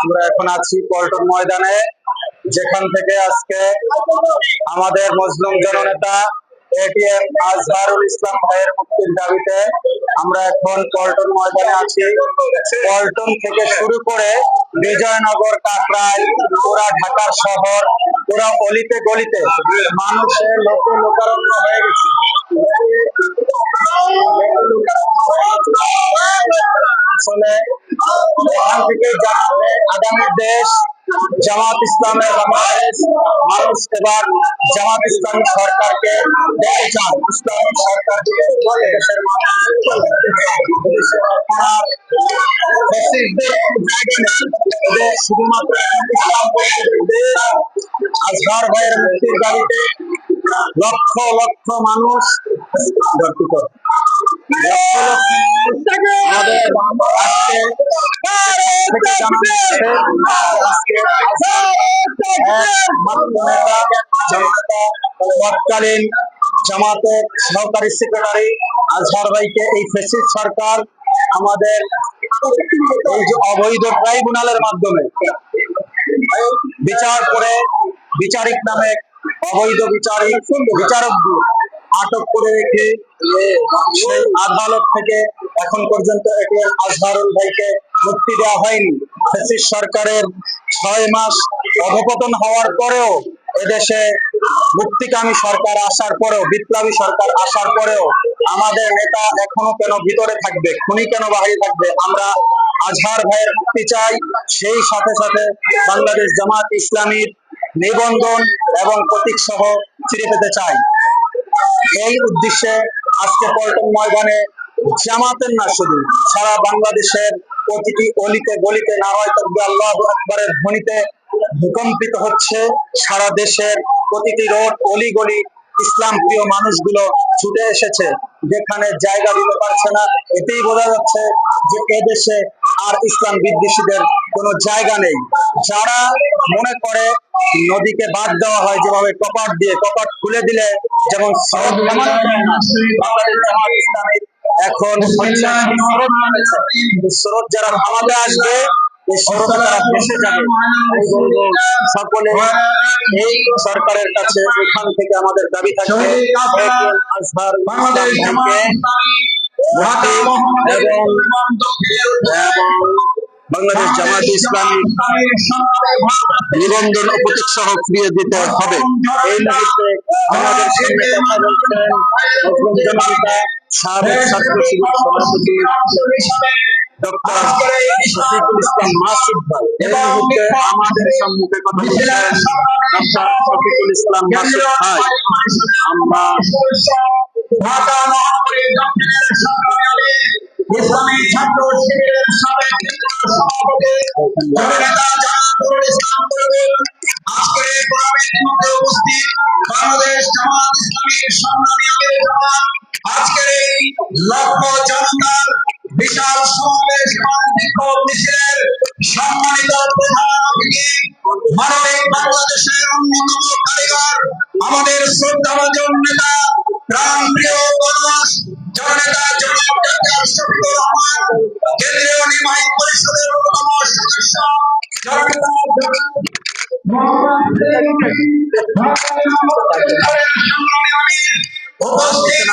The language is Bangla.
আমরা এখন আছি পল্টন ময়দানে, যেখান থেকে আজকে আমাদের মুসলিম জননেতা এটিএম আজহারুল ইসলাম ভাইয়ের মুক্তির দাবিতে আমরা এখন পল্টন ময়দানে আছি। পল্টন থেকে শুরু করে বিজয়নগর, কাকরাইল, পুরা শহর, পুরা অলিতে গলিতে মানুষের লোকে লোকারণ্য হয়ে গেছে। থেকে জানাবে আগামী দেশ জামাত ইসলামের বাংলাদেশ মানুষ এবার জামাত ইসলামী সরকারকে দেখতে চান ইসলামী সরকারকে দেশের শুধুমাত্র আজহার ভাইয়ের মুক্তির দাবিতে লক্ষ লক্ষ মানুষ গঠিত আমাদের আজকে তৎকালীন জামাতের সহকারী সেক্রেটারি আজহার ভাইকে এই ফেসিস সরকার আমাদের এই যে অবৈধ ট্রাইব্যুনালের মাধ্যমে বিচার করে বিচারিক নামে অবৈধ বিচারিক বিচারক আটক করে রেখে আদালত থেকে এখন পর্যন্ত এটিএম আজহারুল ভাইকে মুক্তি দেওয়া হয়নি। ফেসিস সরকারের ছয় মাস অধপতন হওয়ার পরেও এদেশে মুক্তিকামী সরকার আসার পরেও, বিপ্লবী সরকার আসার পরেও আমাদের নেতা এখনও কেন ভিতরে থাকবে, খুনি কেন বাহিরে থাকবে? আমরা আজহার ভাইয়ের মুক্তি চাই, সেই সাথে সাথে বাংলাদেশ জামাত ইসলামীর নিবন্ধন এবং প্রতীক সহ ফিরে পেতে চাই। এই উদ্দেশ্যে আজকে পল্টন ময়দানে জামাতের না শুধু, সারা বাংলাদেশের প্রতিটি অলিতে গলিতে নারায় তকবীর আল্লাহ আকবরের ধ্বনিতে ভূকম্পিত হচ্ছে সারা দেশের প্রতিটি রোড অলি গলি ইসলাম প্রিয় মানুষগুলো ছুটে এসেছে। যেখানে জায়গা দিতে পারছে না, এতেই বোঝা যাচ্ছে যে এদেশে আর ইসলাম বিদ্বেষীদের কোনো জায়গা নেই। যারা মনে করে নদীকে বাদ দেওয়া হয়, যেভাবে কপাট দিয়ে কপাট খুলে দিলে, যেমন এখন স্রোত যারা থামাতে আসবে এই স্রোতে তারা ভেসে যাবে। সকলে এই সরকারের কাছে এখান থেকে আমাদের দাবি থাকবে আজহার বাংলাদেশ জামাত ইসলামী বাংলাদেশ জামাত নিবন্ধন প্রতীক সহ ফিরিয়ে দিতে হবে। এই মুহূর্তে আমাদের সামনে কথা বলছেন মুসলিম জনতা। সাবেক ছাত্র শিবির সভাপতি ডক্টর শফিকুল ইসলাম মাসুদ ভাই। এই মুহূর্তে আমাদের সম্মুখে কথা বলছেন ডক্টর শফিকুল ইসলাম মাসুদ ভাই। আমরা ঢাকা মহানগরীর ইসলামী ছাত্র শিবিরের ছাত্র জনতার বিশাল সমাবেশ এবং মিছিলের সম্মানিত প্রধান অতিথি মানবিক বাংলাদেশের অন্যতম কারিগর আমাদের শ্রদ্ধাভাজন নেতা প্রাণ প্রিয় মানুষ জননেতা জনাব ডাক্তার শফিকুর রহমান কেন্দ্রীয় নির্বাহী পরিষদের অন্যতম সদস্য জননেতা উপস্থিত